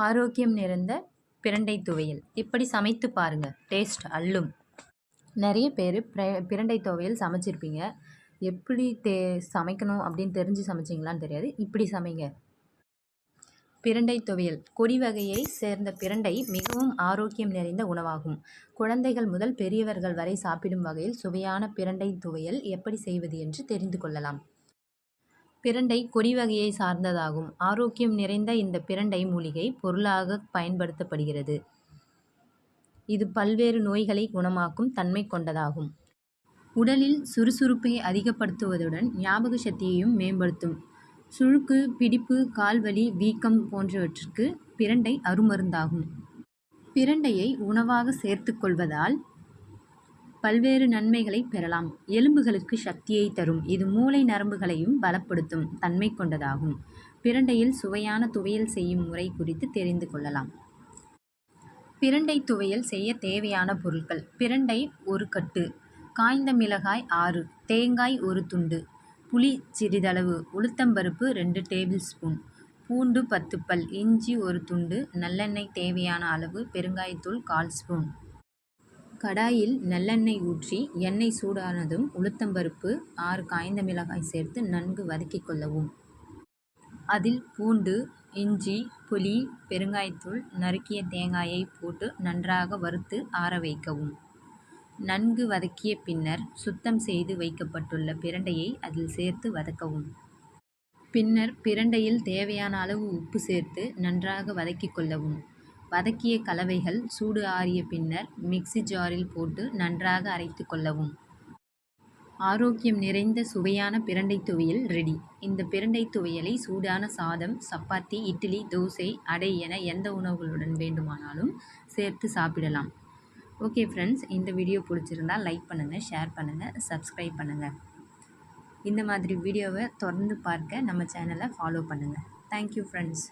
ஆரோக்கியம் நிறைந்த பிரண்டை துவையல். இப்படி சமைத்து பாருங்கள் டேஸ்ட் அள்ளும். நிறைய பேர் பிர பிரண்டை துவையல் சமைச்சிருப்பீங்க. எப்படி தே சமைக்கணும் அப்படின்னு தெரிஞ்சு சமைச்சிங்களான்னு தெரியாது. இப்படி சமைங்க. பிரண்டை துவையல். கொடி வகையை சேர்ந்த பிரண்டை மிகவும் ஆரோக்கியம் நிறைந்த உணவாகும். குழந்தைகள் முதல் பெரியவர்கள் வரை சாப்பிடும் வகையில் சுவையான பிரண்டை துவையல் எப்படி செய்வது என்று தெரிந்து கொள்ளலாம். பிரண்டை கொடி வகையை சார்ந்ததாகும். ஆரோக்கியம் நிறைந்த இந்த பிரண்டை மூலிகை பொருளாக பயன்படுத்தப்படுகிறது. இது பல்வேறு நோய்களை குணமாக்கும் தன்மை கொண்டதாகும். உடலில் சுறுசுறுப்பை அதிகப்படுத்துவதுடன் ஞாபக சக்தியையும் மேம்படுத்தும். சுழுக்கு பிடிப்பு கால்வலி வீக்கம் போன்றவற்றிற்கு பிரண்டை அருமருந்தாகும். பிரண்டையை உணவாக சேர்த்துக்கொள்வதால் பல்வேறு நன்மைகளை பெறலாம். எலும்புகளுக்கு சக்தியை தரும். இது மூளை நரம்புகளையும் பலப்படுத்தும் தன்மை கொண்டதாகும். பிரண்டையில் சுவையான துவையல் செய்யும் முறை குறித்து தெரிந்து கொள்ளலாம். பிரண்டை துவையல் செய்ய தேவையான பொருட்கள். பிரண்டை ஒரு கட்டு. காய்ந்த மிளகாய் ஆறு. தேங்காய் ஒரு துண்டு. புளி சிறிதளவு. உளுத்தம்பருப்பு ரெண்டு டேபிள் ஸ்பூன். பூண்டு பத்து பல். இஞ்சி ஒரு துண்டு. நல்லெண்ணெய் தேவையான அளவு. பெருங்காயத்தூள் கால் ஸ்பூன். கடாயில் நல்லெண்ணெய் ஊற்றி எண்ணெய் சூடானதும் உளுத்தம்பருப்பு ஆறு காய்ந்த மிளகாய் சேர்த்து நன்கு வதக்கிக் கொள்ளவும். அதில் பூண்டு இஞ்சி புளி பெருங்காயத்தூள் நறுக்கிய தேங்காயை போட்டு நன்றாக வறுத்து ஆற வைக்கவும். நன்கு வதக்கிய பின்னர் சுத்தம் செய்து வைக்கப்பட்டுள்ள பிரண்டையை அதில் சேர்த்து வதக்கவும். பின்னர் பிரண்டையில் தேவையான அளவு உப்பு சேர்த்து நன்றாக வதக்கிக் கொள்ளவும். வதக்கிய கலவைகள் சூடு ஆறிய பின்னர் மிக்ஸி ஜாரில் போட்டு நன்றாக அரைத்து கொள்ளவும். ஆரோக்கியம் நிறைந்த சுவையான பிரண்டை துவையல் ரெடி. இந்த பிரண்டை துவையலை சூடான சாதம் சப்பாத்தி இட்லி தோசை அடை என எந்த உணவுகளுடன் வேண்டுமானாலும் சேர்த்து சாப்பிடலாம். ஓகே ஃப்ரெண்ட்ஸ் இந்த வீடியோ பிடிச்சிருந்தா லைக் பண்ணுங்கள் ஷேர் பண்ணுங்கள் சப்ஸ்கிரைப் பண்ணுங்கள் இந்த மாதிரி வீடியோவை தொடர்ந்து பார்க்க நம்ம சேனலை ஃபாலோ பண்ணுங்கள் தேங்க்யூ ஃப்ரெண்ட்ஸ்.